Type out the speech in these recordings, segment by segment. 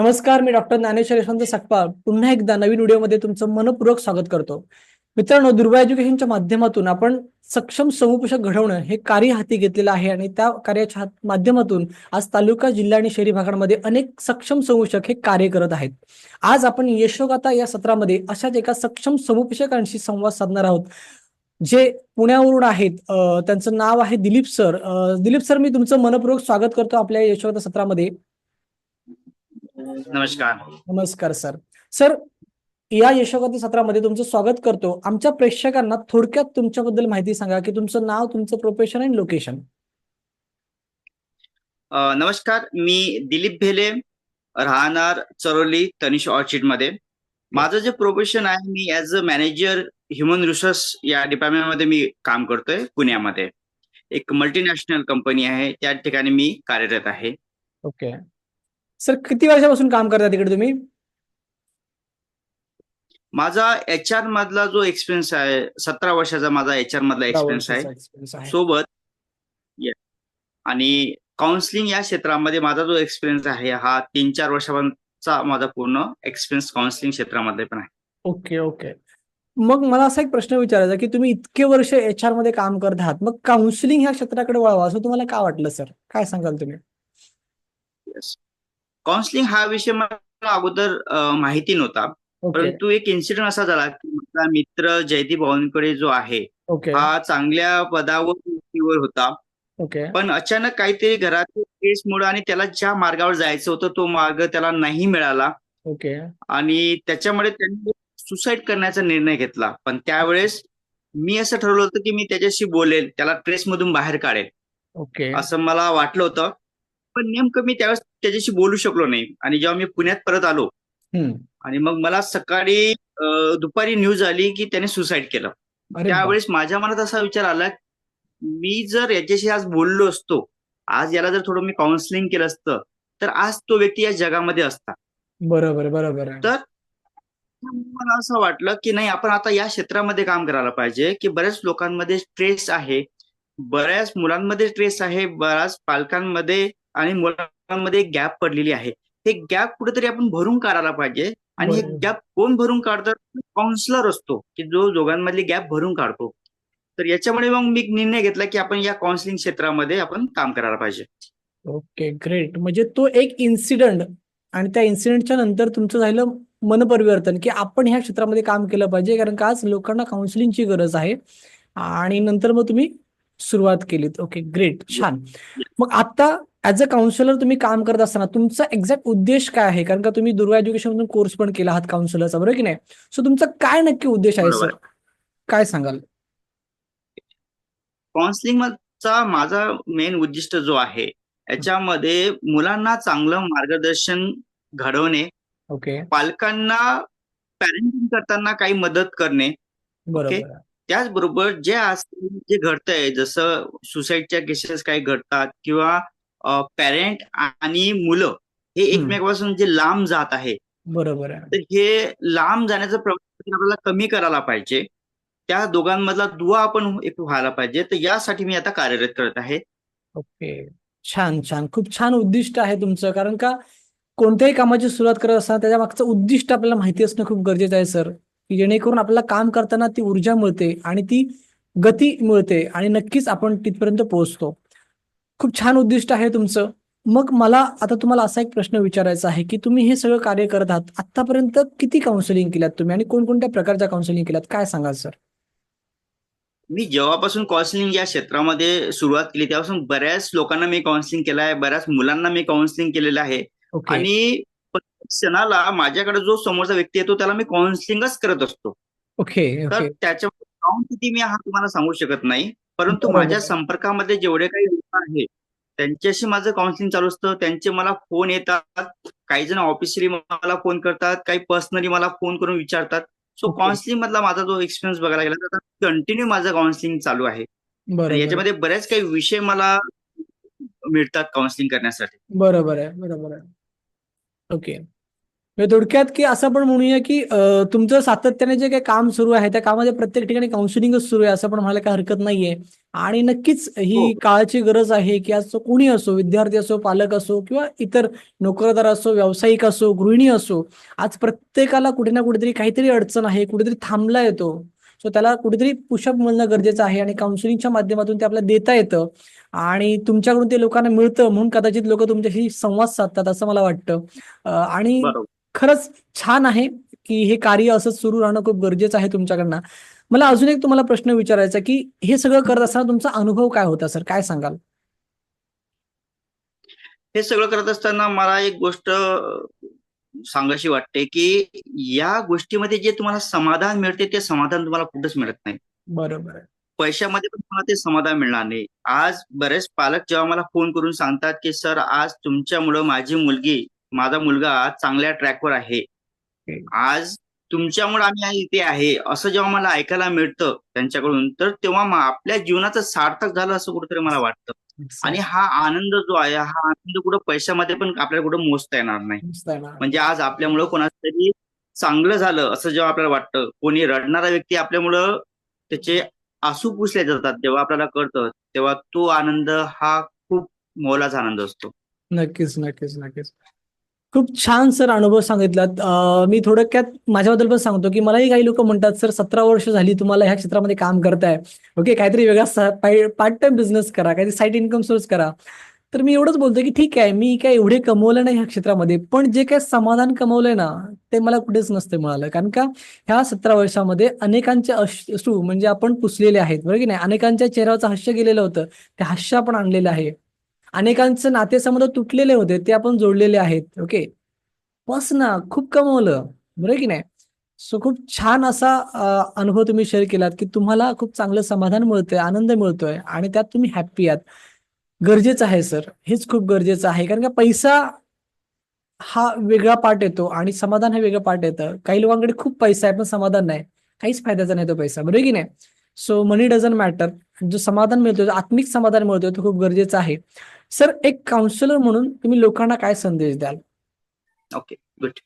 नमस्कार मी डॉक्टर ज्ञानेश्वर यशवंत सकपाळ पुन्हा एकदा नवीन व्हिडिओमध्ये तुमचं मनपूर्वक स्वागत करतो. मित्रांनो दुर्वा एज्युकेशनच्या माध्यमातून आपण सक्षम समुपदेशक घडवणं हे कार्य हाती घेतलेलं आहे आणि त्या कार्याच्या माध्यमातून आज तालुका जिल्हा आणि शहरी भागांमध्ये अनेक सक्षम समुपदेशक हे कार्य करत आहेत. आज आपण यशोगाथा या सत्रामध्ये अशाच एका सक्षम समुपदेशकांशी संवाद साधणार आहोत जे पुण्यावरून आहेत. त्यांचं नाव आहे दिलीप सर. दिलीप सर मी तुमचं मनपूर्वक स्वागत करतो आपल्या यशोगाथा सत्रामध्ये. नमस्कार. नमस्कार सर. सर या यशोगाथा सत्रामध्ये तुमचं स्वागत करतो. आमच्या प्रेक्षकांना थोडक्यात तुमच्याबद्दल माहिती सांगा की तुमचं नाव तुमचं प्रोफेशन आणि लोकेशन नमस्कार. मी दिलीप भेले राहणार चरोली तनिष ऑर्चिडमध्ये माझं जे प्रोफेशन आहे मी as a manager human resource या डिपार्टमेंटमध्ये मी काम करतोय पुण्यामध्ये. एक मल्टीनॅशनल कंपनी आहे. त्या ठिकाणी मी कार्यरत आहे. ओके सर किती वर्षापासून काम करता तिकडे तुम्ही? माझा एच आर मधला जो एक्सपिरियन्स आहे सतरा वर्षाचा माझा एच आर मधला एक्सपिरियन्स आहे. सोबत. आणि काउन्सिलिंग या क्षेत्रामध्ये माझा जो एक्सपिरियन्स आहे हा तीन चार वर्षांचा माझा पूर्ण एक्सपिरियन्स काउन्सिलिंग क्षेत्रामध्ये पण आहे. Okay okay. मग मला असा एक प्रश्न विचारायचा की तुम्ही इतके वर्ष एच आरमध्ये काम करत आहात मग काउन्सिलिंग ह्या क्षेत्राकडे वळावं. असं तुम्हाला का वाटलं सर? काय सांगाल तुम्ही? काउन्सिलिंग हा विषय मला अगोदर माहिती नव्हता. परंतु एक इन्सिडेंट असा झाला की माझा मित्र जयदीप बावनकडे जो आहे हा चांगल्या पदावर होता. पण अचानक काहीतरी घरातील केसमुळे आणि त्याला ज्या मार्गावर जायचं होतं तो मार्ग त्याला नाही मिळाला. ओके. आणि त्याच्यामुळे त्यांनी सुसाईड करण्याचा निर्णय घेतला. पण त्यावेळेस मी असं ठरवलं होतं की मी त्याच्याशी बोलेल त्याला ट्रेसमधून बाहेर काढेल. ओके. असं मला वाटलं होतं. पण नेमकं मी त्यावेळेस त्याच्याशी बोलू शकलो नाही. आणि जेव्हा मी पुण्यात परत आलो आणि मग मला सकाळी दुपारी न्यूज आली की त्याने सुसाईड केलं. त्यावेळेस माझ्या मनात असा विचार आला मी जर याच्याशी आज बोललो असतो आज याला जर थोडं मी काउन्सिलिंग केलं असतं तर आज तो व्यक्ती या जगामध्ये असता. बरोबर बरोबर तर मला असं वाटलं की नाही आपण आता या क्षेत्रामध्ये काम करायला पाहिजे की बऱ्याच लोकांमध्ये स्ट्रेस आहे बऱ्याच मुलांमध्ये स्ट्रेस आहे बऱ्याच पालकांमध्ये आणि मुलांमध्ये गॅप पडलेली आहे. हे गॅप कुठेतरी आपण भरून काढायला पाहिजे. आणि हे. गॅप कोण भरून काढतात काउन्सिलर असतो की जो दोघांमधली गॅप भरून काढतो. तर याच्यामुळे मग मी निर्णय घेतला की आपण या काउन्सिलिंग क्षेत्रामध्ये आपण काम करायला पाहिजे. ओके ग्रेट म्हणजे तो एक इन्सिडेंट आणि त्या इन्सिडेंटच्या नंतर तुमचं झालं मनपरिवर्तन की आपण ह्या क्षेत्रामध्ये काम केलं पाहिजे कारण का आज लोकांना काउन्सिलिंगची गरज आहे. आणि नंतर मग तुम्ही सुरुवात केलीत. ओके ग्रेट छान. मग आता ऍज अ काउन्सिलर तुम्ही काम करत असताना तुमचा एक्झॅक्ट उद्देश काय आहे? कारण का तुम्ही दुर्गा एज्युकेशन मधून कोर्स पण केला आहात काउन्सिलरचा बरोबर की नाही? सो तुमचा काय नक्की उद्देश आहे सर. काय सांगाल? काउन्सिलिंगचा माझा मेन उद्दिष्ट जो आहे याच्यामध्ये मुलांना चांगलं मार्गदर्शन घडवणे ओके पालकांना पॅरेंटिंग करताना काही मदत करणे बरोबर त्याचबरोबर जे आज जे घडतंय जसं सुसाईडच्या केसेस काही घडतात किंवा पॅरेंट आणि मुलं हे. एकमेकापासून जे लांब जात आहे. बरोबर आहे. तर हे लांब जाण्याचं प्रमाण आपल्याला कमी करायला पाहिजे. त्या दोघांमधला दुवा आपण एक व्हायला पाहिजे. तर यासाठी मी आता कार्यरत करत आहे. ओके. छान छान. खूप छान उद्दिष्ट आहे तुमचं. कारण का कोणत्याही कामाची सुरुवात करत असताना त्याच्या मागचं उद्दिष्ट आपल्याला माहिती असणं खूप गरजेचं आहे सर. की जेणेकरून आपल्याला काम करताना ती ऊर्जा मिळते आणि ती गती मिळते आणि नक्कीच आपण तिथपर्यंत पोहोचतो. खूप छान उद्दिष्ट आहे तुमचं. मग मला आता तुम्हाला असा एक प्रश्न विचारायचा आहे की तुम्ही हे सगळं कार्य करत आहात आतापर्यंत किती काउन्सिलिंग केल्यात तुम्ही आणि कोणकोणत्या प्रकारच्या काउन्सिलिंग केल्यात? काय सांगाल सर मी जेव्हापासून काउन्सिलिंग या क्षेत्रामध्ये सुरुवात केली तेव्हापासून बऱ्याच लोकांना मी काउन्सिलिंग केलं आहे बऱ्याच मुलांना मी काउन्सिलिंग केलेलं आहे. आणि क्षणाला माझ्याकडे जो समोरचा व्यक्ती येतो त्याला मी काउन्सिलिंगच करत असतो. ओके तर त्याच्यामध्ये काउंट किती मी हा तुम्हाला सांगू शकत नाही. परंतु. माझ्या संपर्कामध्ये जेवढे काही लोक आहेत त्यांच्याशी माझं काउन्सिलिंग चालू असतं. त्यांचे मला फोन येतात. काही जण ऑफिशियली मला फोन करतात. काही पर्सनली मला फोन करून विचारतात. सो. काउन्सिलिंग मधला माझा जो एक्सपिरियन्स बघायला गेला तर कंटिन्यू माझं काउन्सिलिंग चालू आहे. याच्यामध्ये बरेच काही विषय मला मिळतात काउन्सिलिंग करण्यासाठी. बरोबर आहे. बरोबर आहे. ओके. थोडक्यात की असं आपण म्हणूया की तुमचं सातत्याने जे काही काम सुरू आहे त्या कामामध्ये प्रत्येक ठिकाणी काउन्सिलिंगच सुरू आहे असं पण म्हणायला काही हरकत नाहीये. आणि नक्कीच ही हो. काळाची गरज आहे की आज कोणी असो विद्यार्थी असो पालक असो किंवा इतर नोकरदार असो व्यावसायिक असो गृहिणी असो आज प्रत्येकाला कुठे ना कुठेतरी काहीतरी अडचण आहे कुठेतरी थांबला येतो. सो त्याला कुठेतरी पुशअप मिळणं गरजेचं आहे आणि काउन्सिलिंगच्या माध्यमातून ते आपल्याला देता येतं. आणि तुमच्याकडून ते लोकांना मिळतं म्हणून कदाचित लोक तुमच्याशी संवाद साधतात असं मला वाटतं. आणि खरंच छान आहे की हे कार्य असंच सुरू राहणं खूप गरजेचं आहे तुमच्याकडनं. मला अजून एक तुम्हाला प्रश्न विचारायचा की हे सगळं करत असताना तुमचा अनुभव काय होता सर? काय सांगाल? हे सगळं करत असताना मला एक गोष्ट सांगायची वाटते की या गोष्टीमध्ये जे तुम्हाला समाधान मिळते ते समाधान तुम्हाला कुठंच मिळत नाही. बरोबर पैशामध्ये पण तुम्हाला ते समाधान मिळणार नाही. आज बरेच पालक जेव्हा मला फोन करून सांगतात की सर आज तुमच्यामुळं माझी मुलगी माझा मुलगा चांगल्या ट्रॅकवर आहे. आज तुमच्यामुळे आम्ही आज इथे आहे असं जेव्हा मला ऐकायला मिळतं त्यांच्याकडून तर तेव्हा आपल्या जीवनाचं सार्थक झालं असं कुठेतरी मला वाटतं. आणि हा आनंद जो आहे हा आनंद कुठं पैशामध्ये पण आपल्याला कुठं मोजता येणार नाही. म्हणजे आज आपल्यामुळं कोणाचं तरी चांगलं झालं असं जेव्हा आपल्याला वाटतं कोणी रडणारा व्यक्ती आपल्यामुळं त्याचे आसू पुसले जातात जेव्हा आपल्याला कळतं तेव्हा तो आनंद हा खूप मोलाचा आनंद असतो. नक्कीच नक्कीच नक्कीच. खूप छान सर अनुभव सांगितलात. मी थोडक्यात माझ्याबद्दल पण सांगतो की मलाही काही लोक म्हणतात सर सतरा वर्ष झाली तुम्हाला ह्या क्षेत्रामध्ये काम करताय. ओके काहीतरी वेगळा पार्ट टाइम बिझनेस करा काहीतरी साईड इन्कम सोर्स करा. तर मी एवढंच बोलतो की ठीक आहे मी काय एवढे कमवलं नाही ह्या क्षेत्रामध्ये पण जे काय समाधान कमवलंय ना ते मला कुठेच नसतं मिळालं. कारण का ह्या सतरा वर्षामध्ये अनेकांचे अश्रू म्हणजे आपण पुसलेले आहेत बरोबर की नाही? अनेकांच्या चेहऱ्यावरचं हास्य गेलेलं होतं. ते हास्य आपण आणलेलं आहे. अनेकांचे नातेसंबंध तुटलेले होते ते आपण जोडलेले आहेत ओके? बस ना खूप कमवलं बरोबर की नाही? सो खूप छान असा अनुभव तुम्ही शेअर केलात की तुम्हाला खूप चांगलं समाधान मिळतंय आनंद मिळतोय आणि त्यात तुम्ही हॅप्पी आहात. गरजेचं आहे सर हेच खूप गरजेचं आहे. कारण का पैसा हा वेगळा पार्ट येतो आणि समाधान हे वेगळं पार्ट येतं. काही लोकांकडे खूप पैसा आहे पण समाधान नाही. काहीच फायद्याचा नाही तो पैसा बरोबर की नाही? सो मनी डझंट मॅटर जो समाधान मिळतो आत्मिक समाधान मिळतोय तो खूप गरजेचं आहे. सर एक काउन्सिलर म्हणून तुम्ही लोकांना काय संदेश द्याल? ओके गुड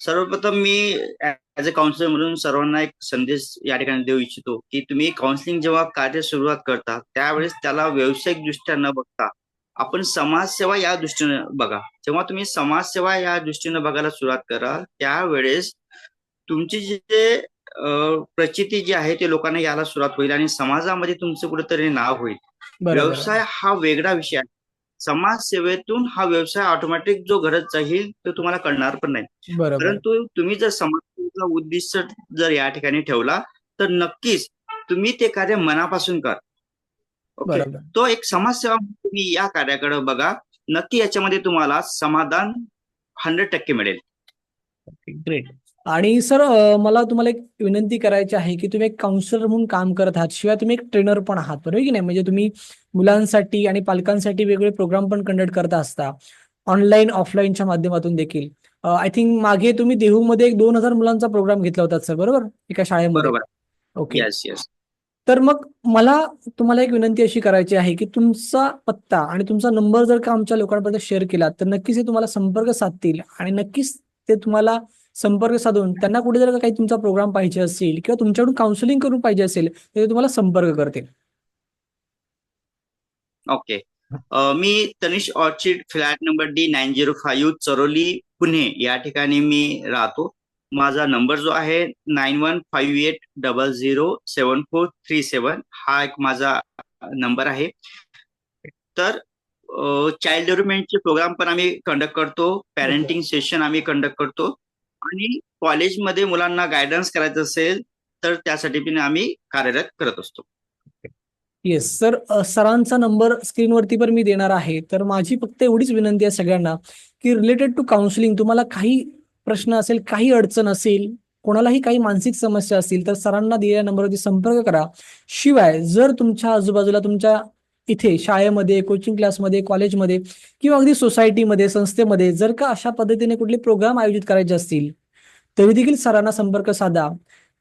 सर्वप्रथम मी ऍज अ काउन्सिलर म्हणून सर्वांना एक संदेश या ठिकाणी देऊ इच्छितो की तुम्ही काउन्सिलिंग जेव्हा कार्य सुरुवात करता त्यावेळेस त्याला व्यावसायिक दृष्ट्या न बघता आपण समाजसेवा या दृष्टीने बघा. जेव्हा तुम्ही समाजसेवा या दृष्टीने बघायला सुरुवात करा त्यावेळेस तुमची जे प्रचिती जी आहे ते लोकांना यायला सुरुवात होईल आणि समाजामध्ये तुमचं कुठेतरी नाव होईल. व्यवसाय हा वेगळा विषय आहे. समाजसेवेतून हा व्यवसाय ऑटोमॅटिक जो घडत जाईल तो तुम्हाला कळणार पण नाही. परंतु तुम्ही जर समाजसेवेचा उद्दिष्ट जर या ठिकाणी ठेवला तर नक्कीच तुम्ही ते कार्य मनापासून कर. ओके? तो एक समाजसेवा तुम्ही या कार्याकडे बघा नक्की याच्यामध्ये तुम्हाला समाधान हंड्रेड टक्के मिळेल. ग्रेट आणि सर मला तुम्हाला एक विनंती करायची आहे की तुम्ही एक काउन्सिलर म्हणून काम करत आहात शिवाय तुम्ही एक ट्रेनर पण आहात बरोबर की नाही? म्हणजे तुम्ही मुलांसाठी आणि पालकांसाठी वेगवेगळे प्रोग्राम पण कंडक्ट करत असता ऑनलाईन ऑफलाईनच्या माध्यमातून देखील. आय थिंक मागे तुम्ही देहूमध्ये एक दोन हजार मुलांचा प्रोग्राम घेतला होता सर बरोबर? एका शाळेमध्ये. बरोबर. ओके येस येस तर मग मला तुम्हाला एक विनंती अशी करायची आहे की तुमचा पत्ता आणि तुमचा नंबर जर का आमच्या लोकांपर्यंत शेअर केला तर नक्कीच ते तुम्हाला संपर्क साधतील आणि नक्कीच ते तुम्हाला संपर्क साधून त्यांना कुठे जर काही तुमचा प्रोग्राम पाहिजे असेल किंवा तुमच्याकडून काउन्सिलिंग करून पाहिजे असेल तर ते तुम्हाला संपर्क करतील. ओके मी Tanish orchid flat number D nine zero five Charoli Pune. या ठिकाणी मी राहतो. माझा नंबर जो आहे nine one five eight double zero seven four three seven हा एक माझा नंबर आहे. तर चाइल्ड डेव्हलपमेंटचे प्रोग्राम पण आम्ही कंडक्ट करतो. पॅरेंटिंग सेशन आम्ही कंडक्ट करतो. आणि कॉलेजमध्ये मुलांना गायडन्स करायचं असेल तर त्यासाठी पण आम्ही कार्यरत करत असतो. येस सर सरांचा नंबर स्क्रीनवरती पण मी देणार आहे. तर माझी फक्त एवढीच विनंती आहे सगळ्यांना की रिलेटेड टू काउन्सिलिंग तुम्हाला काही प्रश्न असेल काही अडचण असेल कोणालाही काही मानसिक समस्या असतील तर सरांना दिलेल्या नंबरवरती संपर्क करा. शिवाय जर तुमच्या आजूबाजूला तुमच्या इथे शाळेमध्ये कोचिंग क्लासमध्ये कॉलेजमध्ये किंवा अगदी सोसायटीमध्ये संस्थेमध्ये जर का अशा पद्धतीने कुठले प्रोग्राम आयोजित करायचे असतील तरी देखील सरांना संपर्क साधा.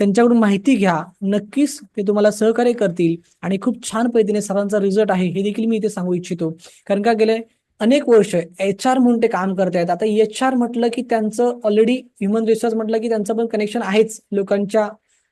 त्यांच्याकडून माहिती घ्या. नक्कीच ते तुम्हाला सहकार्य करतील आणि खूप छान पद्धतीने सरांचा रिझल्ट आहे हे देखील मी इथे सांगू इच्छितो. कारण का गेले अनेक वर्ष एच आर म्हणून ते काम करतायत आता एच आर म्हटलं की त्यांचं ऑलरेडी ह्युमन रिसोर्स म्हटलं की त्यांचं पण कनेक्शन आहेच लोकांच्या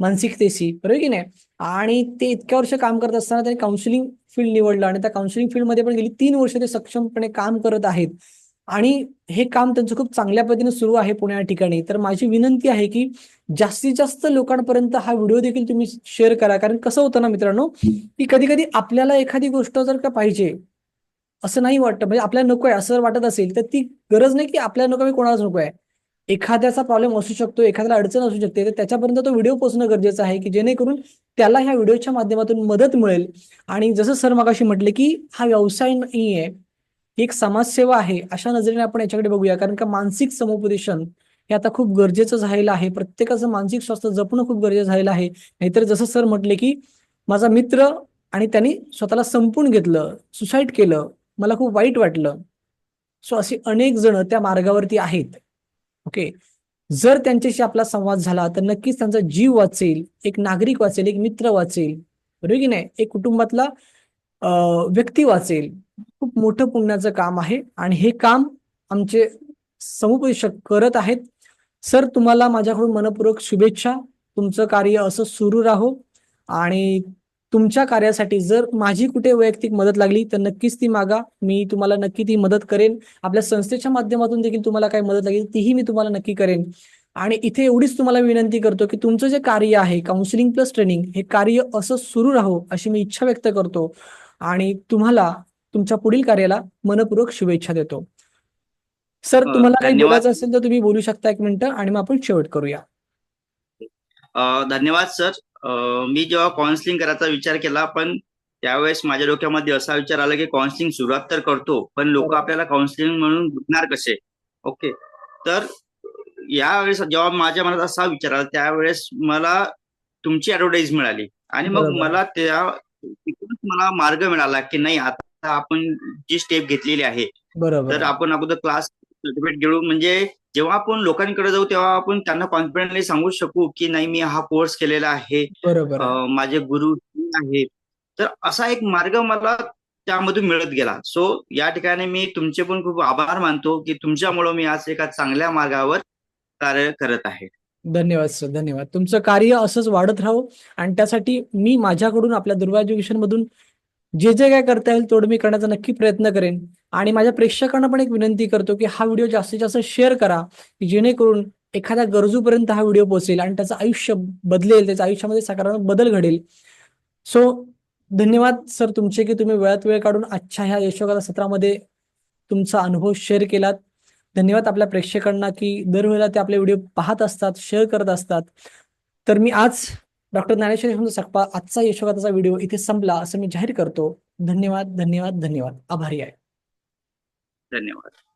मानसिकतेशी बरोबर की नाही? आणि ते इतक्या वर्ष काम करत असताना त्यांनी काउन्सिलिंग फील्ड निवडलं आणि त्या काउन्सिलिंग फील्डमध्ये पण गेली तीन वर्ष ते सक्षमपणे काम करत आहेत. आणि हे काम त्यांचं खूप चांगल्या पद्धतीने सुरू आहे पुण्या ठिकाणी. तर माझी विनंती आहे की जास्तीत जास्त लोकांपर्यंत हा व्हिडिओ देखील तुम्ही शेअर करा. कारण कसं होतं ना मित्रांनो की कधी कधी आपल्याला एखादी गोष्ट जर का पाहिजे असं नाही वाटतं. म्हणजे आपल्याला नको आहे असं जर वाटत असेल तर ती गरज नाही की आपल्याला नको आहे कोणालाच नको आहे. एखाद्याचा प्रॉब्लेम असू शकतो एखाद्याला अडचण असू शकते तर त्याच्यापर्यंत तो व्हिडिओ पोहोचणं गरजेचं आहे की जेणेकरून त्याला ह्या व्हिडिओच्या माध्यमातून मदत मिळेल. आणि जसं सर मगाशी म्हटले की हा व्यवसाय नाही आहे ही एक समाजसेवा आहे अशा नजरेने आपण याच्याकडे बघूया. कारण का मानसिक समुपदेशन हे आता खूप गरजेचं झालेलं आहे. प्रत्येकाचं मानसिक स्वास्थ्य जपणं खूप गरजेचं झालेलं आहे. नाहीतर जसं सर म्हटले की माझा मित्र आणि त्यांनी स्वतःला संपून घेतलं सुसाईड केलं मला खूप वाईट वाटलं. सो असे अनेक जण त्या मार्गावरती आहेत. ओके जर त्यांच्याशी आपला संवाद झाला तर नक्कीच त्यांचा जीव वाचेल एक नागरिक वाचेल एक मित्र वाचेल. बरोबर की नाही? एक कुटुंबातला व्यक्ती वाचेल. खूप मोठं पुण्याचं काम आहे आणि हे काम आमचे समुपदेशक करत आहेत. सर तुम्हाला माझ्याकडून मनपूर्वक शुभेच्छा. तुमचं कार्य असं सुरू राहो आणि तुमच्या कार्यासाठी जर माझी कुठे वैयक्तिक मदत लागली तर नक्कीच ती मागा. मी तुम्हाला नक्की ती मदत करेन. आपल्या संस्थेच्या माध्यमातून देखील तुम्हाला काही मदत लागेल तीही मी तुम्हाला नक्की करेन. आणि इथे एवढीच तुम्हाला विनंती करतो की तुमचं जे कार्य आहे काउन्सिलिंग प्लस ट्रेनिंग हे कार्य असं सुरू राहो अशी मी इच्छा व्यक्त करतो. आणि तुम्हाला तुमच्या पुढील कार्याला मनपूर्वक शुभेच्छा देतो. सर तुम्हाला काही. बोलायचं असेल तर तुम्ही बोलू शकता एक मिनिटं आणि मग आपण शेवट करूया. धन्यवाद सर. मी जेव्हा काउन्सिलिंग करायचा विचार केला पण त्यावेळेस माझ्या डोक्यामध्ये असा विचार आला की काउन्सिलिंग सुरुवात तर करतो पण लोक. आपल्याला काउन्सिलिंग म्हणून भेटणार कसे ओके तर यावेळेस जेव्हा माझ्या मनात असा विचार आला त्यावेळेस मला तुमची ऍडव्हर्टाईज मिळाली आणि मग. मला त्या मला मार्ग मिळाला की नाही आता आपण जी स्टेप घेतलेली आहे तर आपण अगोदर क्लास सर्टिफिकेट घेऊ. म्हणजे जेव्हा आपण लोकांकडे जाऊ तेव्हा आपण त्यांना कॉन्फिडेंटली सांगू शकू की नाही मी हा कोर्स केलेला आहे. बरोबर. आहे. माझे गुरु हे आहेत. तर असा एक मार्ग मला त्यामधून मिळत गेला. सो या ठिकाणी मी तुमचे पण खूप आभार मानतो की तुमच्यामुळे मी आज एका चांगल्या मार्गावर कार्य करत आहे. धन्यवाद सर धन्यवाद. तुमचं कार्य असंच वाढत राहो. आणि त्यासाठी मी माझ्याकडून आपल्या दुर्वा एज्युकेशन मधून जे जे काय करता येईल तेवढं मी करण्याचा नक्की प्रयत्न करेन. आणि माझ्या प्रेक्षकांना पण एक विनंती करतो की हा व्हिडिओ जास्तीत जास्त शेअर करा की जेणेकरून एखाद्या गरजूपर्यंत हा व्हिडिओ पोहोचेल आणि त्याचं आयुष्य बदलेल त्याच्या आयुष्यामध्ये सकारात्मक बदल घडेल. सो धन्यवाद सर तुमचे की तुम्ही वेळात वेळ काढून आजच्या ह्या यशोगाथा सत्रामध्ये तुमचा अनुभव शेअर केलात. धन्यवाद आपल्या प्रेक्षकांना की दरवेळेला ते आपले व्हिडिओ पाहत असतात शेअर करत असतात. तर मी आज डॉक्टर ज्ञानेश्वर यशवंत सकपाळ आजचा यशोगाताचा व्हिडिओ इथे संपला असं मी जाहीर करतो. धन्यवाद धन्यवाद धन्यवाद. आभारी आहे. धन्यवाद.